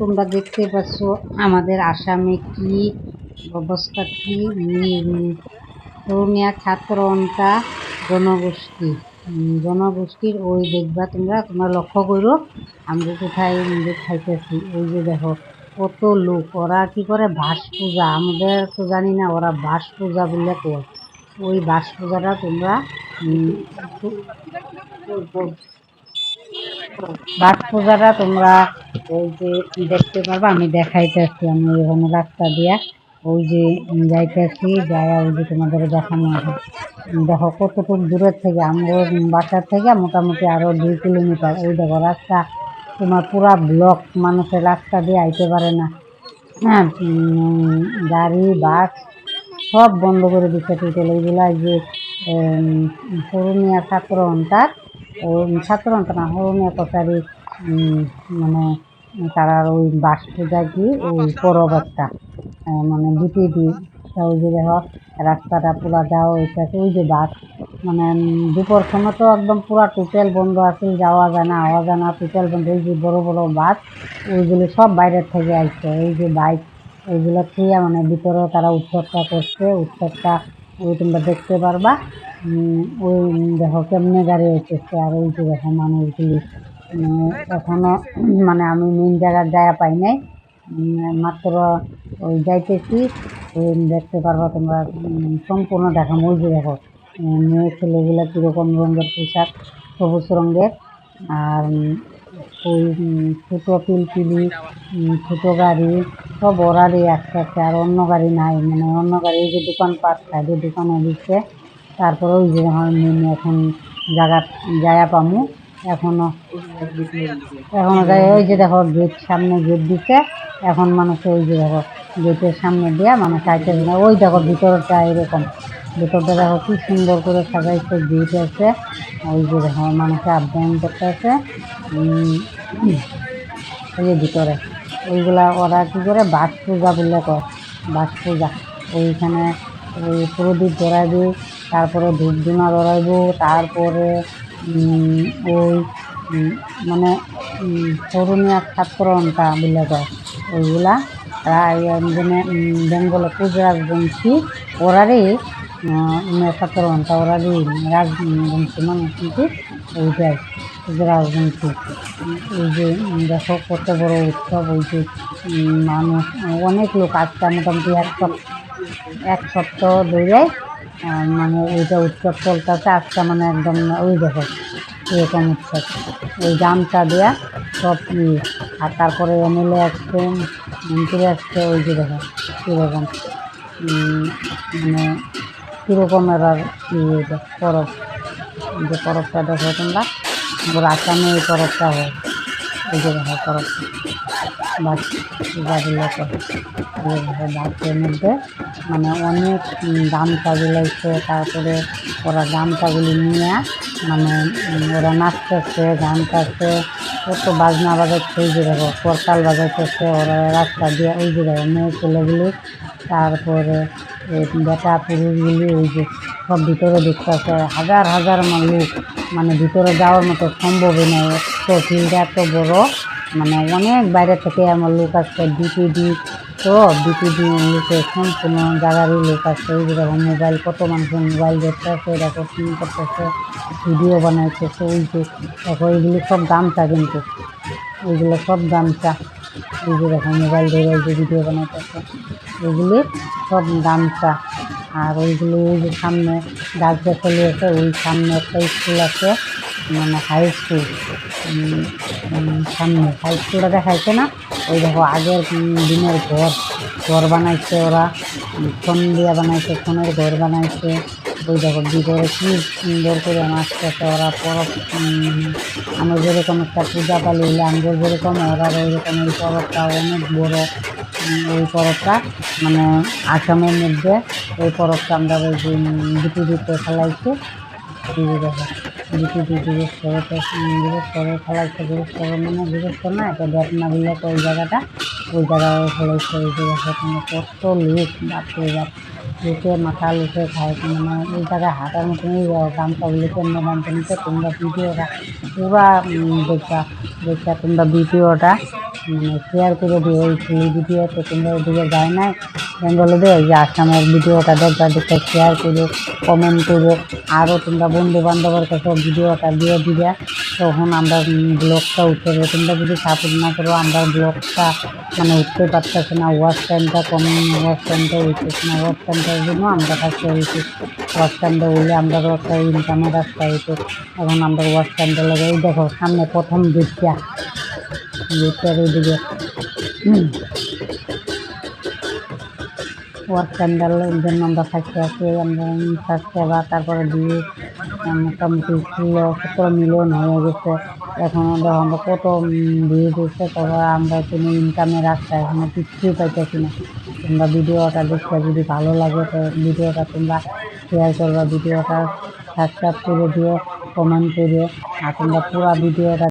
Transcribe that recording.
তোমরা দেখতে পাচ্ছ আমাদের আসামে কি অবস্থা, কি তরুণিয়া ছাত্র অন্তা জনগোষ্ঠী। জনগোষ্ঠীর ওই দেখবা তোমরা তোমরা লক্ষ্য করো, আমরা কোথায় খাইতেছি। ওই যে দেখো, কত লোক, ওরা কি করে বাস পূজা আমাদের তো জানি না, ওরা বাস পূজা বলে কয়। ওই বাস পূজাটা তোমরা বাস পূজাটা তোমরা ওই যে দেখতে পারবা, আমি দেখাইতেছি, আমি ওখানে রাস্তা দিয়া ওই যে যাইতেছি যাই ওই যে তোমাদের দেখানো হবে দেখো, কতটুকু দূরের থেকে আমার বাসার থেকে মোটামুটি আরও দুই কিলোমিটার। ওই দেখো রাস্তা তোমার পুরা ব্লক, মানুষের রাস্তা দিয়ে আইতে পারে না। হ্যাঁ গাড়ি, বাস সব বন্ধ করে দিচ্ছে টোটাল। এইগুলা যে করুণিয়া ছাত্র অন্তার অন্ত না কচারি মানে তারা ওই বাস পূজা কি ওই পরব একটা মানে বিপিডি ওই যে রাস্তাটা পুরা যাওয়া হইতেছে, ওই যে বাস মানে দুপুর সময় তো একদম পুরা টোটাল বন্ধ আছে, যাওয়া যায় না, আওয়া যায় না টোটাল বন্ধ ওই যে বড় বড় বাস, ওইগুলো সব বাইরের থেকে আসছে ওই যে বাইক, ওইগুলো খেয়ে মানে ভিতরে তারা উৎসবটা করছে, উৎসবটা ওই তোমরা দেখতে পারবা। ওই দেখো কেমনে গাড়ি হইতেছে আর ওই যে দেখো মানুষগুলি। উম, এখনও মানে আমি মেন জায়গার জায়গা পাই নাই। মাত্র ওই যাইতেছি ওই দেখতে পারবা তোমরা সম্পূর্ণ দেখাম ওই যে দেখো মেয়ে ছেলেগুলো কীরকম রঙের পোশাক সবুজ রঙের। আর ওই ছোটো পিলপিলি ছোটো গাড়ি, সব ওরারই একটা একটা, আর অন্য গাড়ি নাই মানে অন্য গাড়ি যে দোকান দোকানপাট সাইডে দোকানে দিচ্ছে তারপরে ওই যে আমার এখন জায়গা জায়গা পামু, এখনও এখনও ওই যে দেখো গেট সামনে গেট দিচ্ছে এখন মানুষ ওই যে দেখো গেটের সামনে দিয়ে মানুষ আইতে ওই দেখো ভিতরটা এরকম, ভিতরটা দেখো কি সুন্দর করে সাজাইছে, গেট আছে, ওই যে দেখো মানুষে আপ ডাউন করতে আছে ওই যে ভিতরে, ওইগুলা ওরা কী করে? বাস পূজা বললে কয় বাস পূজা। ওইখানে ওই প্রদীপ ধরাইবে তারপরে ধূপ ধুনা ধরাইব তারপরে ওই মানে তরুণিয়া ছাত্র অন্তা বলে কয়। ওইগুলা প্রায় বেঙ্গলে গুজরাট বংশী ওরারই ছাত্র অন্তা ওরারই রাজবংশী মানে কিন্তু ওইটাই। রাজবংশী এই যে দেখো, কত বড় উৎসব, ওই যে মানুষ, অনেক লোক আজকে মোটামুটি এক সপ্তাহ এক সপ্তাহ ধরে মানে ওইটা উৎসব চলতেছে, আজকে মানে একদম ওই দেখো, এরকম উৎসব। ওই গামছা দেওয়া সব ইয়ে আর তারপরে এমএলএ আসছে, মন্ত্রী আসছে, ওই যে দেখো, কীরকম মানে কীরকমের আর ইয়ে পরব, যে পরবটা দেখো তোমরা। আমাদের আসামে এই পরবটা হয় এই যে দেখো বাসের মধ্যে মানে অনেক গামছা বিলাইছে তারপরে ওরা গামছাগুলি নিয়ে মানে ওরা নাচতেছে গান গাইতেছে কত বাজনা বাজাচ্ছে ওই যে দেখো করতাল বাজাইতেছে, ওরা রাস্তা দিয়ে ওই যে দেখো মেয়ে ছেলেগুলি, তারপরে বেটা পুরুষগুলি ওই যে সব ভিতরে দেখতেছে হাজার হাজার মানুষ মানে ভিতরে যাওয়ার মতো সম্ভবই নয় তো ফিল্ডটা এত বড় মানে অনেক বাইরে থেকে আমার লোক আসছে বিপিডি তো বিপিডি লোকে সম্পূর্ণ জায়গারই লোক আসছে। ওই যে দেখো, মোবাইল, কত মানুষের মোবাইল দেখতেছে রেকর্ডিং করতেছে, ভিডিও বানাইতেছে ওই যে দেখো, এইগুলি সব গামছা কিন্তু। এইগুলো সব গামছা। এই যে দেখো, মোবাইল ধরে যে ভিডিও বানাইতেছে এগুলি সব গামছা। আর ওইগুলো ওই যে সামনে গাছ গাছালি আছে, ওই সামনে একটা স্কুল আছে মানে হাই স্কুল সামনে হাই স্কুলটা দেখাইছে না? ওই দেখো আগের দিনের ঘর। ঘর বানাইছে ওরা। ফোন দিয়ে বানাইছে, ফোনের ঘর বানাইছে। ওই দেখো ভিতরে কি সুন্দর করে নাচতেছে ওরা পরব আমরা যেরকম একটা পূজা পালি হইলে আমাদের যেরকম, ওরা ওইরকম এই পরবটা অনেক বড়। ওই পরবটা মানে আসামের মধ্যে এই পরবটা আমরা ওই যে বিপিডিতে খেলাইছি এই যে দেখো বিপিডি দিবস করে করে খেলাইছে দিবস করে মানে না এটা তো ওই জায়গাটা ওই জায়গায় খেলাইছে ওই যে দেখো তোমরা কত লোক বাপরে বাপ। লোকে মাথা লুকে খায় মানে ওই জায়গায় হাঁটার মতনই কেমনে গামছা নিতে তোমরা ভিডিওটা পুরা উম, দেখা দেখা তোমরা ভিডিওটা। মানে শেয়ার করে দিও ফুল ভিডিও তো। তোমরা ওদিকে যায় বেঙ্গলে দিয়ে ওই যে আসামের ভিডিওটা দেখবা দেখে শেয়ার করো কমেন্ট করো। আরও তোমরা বন্ধু বান্ধবের কাছে ভিডিওটা দিয়ে দিবে। তখন আমরা ব্লগটা উঠে তোমরা যদি সাপোর্ট না করো, আমরা ব্লগটা মানে উঠতে পারতেছে না। ওয়াচ টাইমটা কম ওয়াচ টাইমটা উঠতেছে না। ওয়াচ টাইমটার জন্য আমরা কাছে হয়েছি ওয়াচ টাইমটা উঠলে আমরা একটা ইনকামের রাস্তা হইতো এখন আমরা ওয়াচ টাইমটা লেগে এই দেখো, সামনে প্রথম গেটটা ওয়ার্ক স্যান্ডালের জন্য আমরা আমরা তারপরে দিয়ে মোটামুটি সতেরো মিলিয়ন হয়ে গেছে এখন দেখো আমরা কত ভিউ দিচ্ছে তবে আমরা কোনো ইনকামের রাস্তা এখনও কিছুই পাইতেছি না তোমরা ভিডিওটা দেখতে যদি ভালো লাগে তো ভিডিওটা তোমরা শেয়ার করবা ভিডিওটা সাবস্ক্রাইব করে দিও কমেন্ট করে আর তোমরা পুরো ভিডিওটা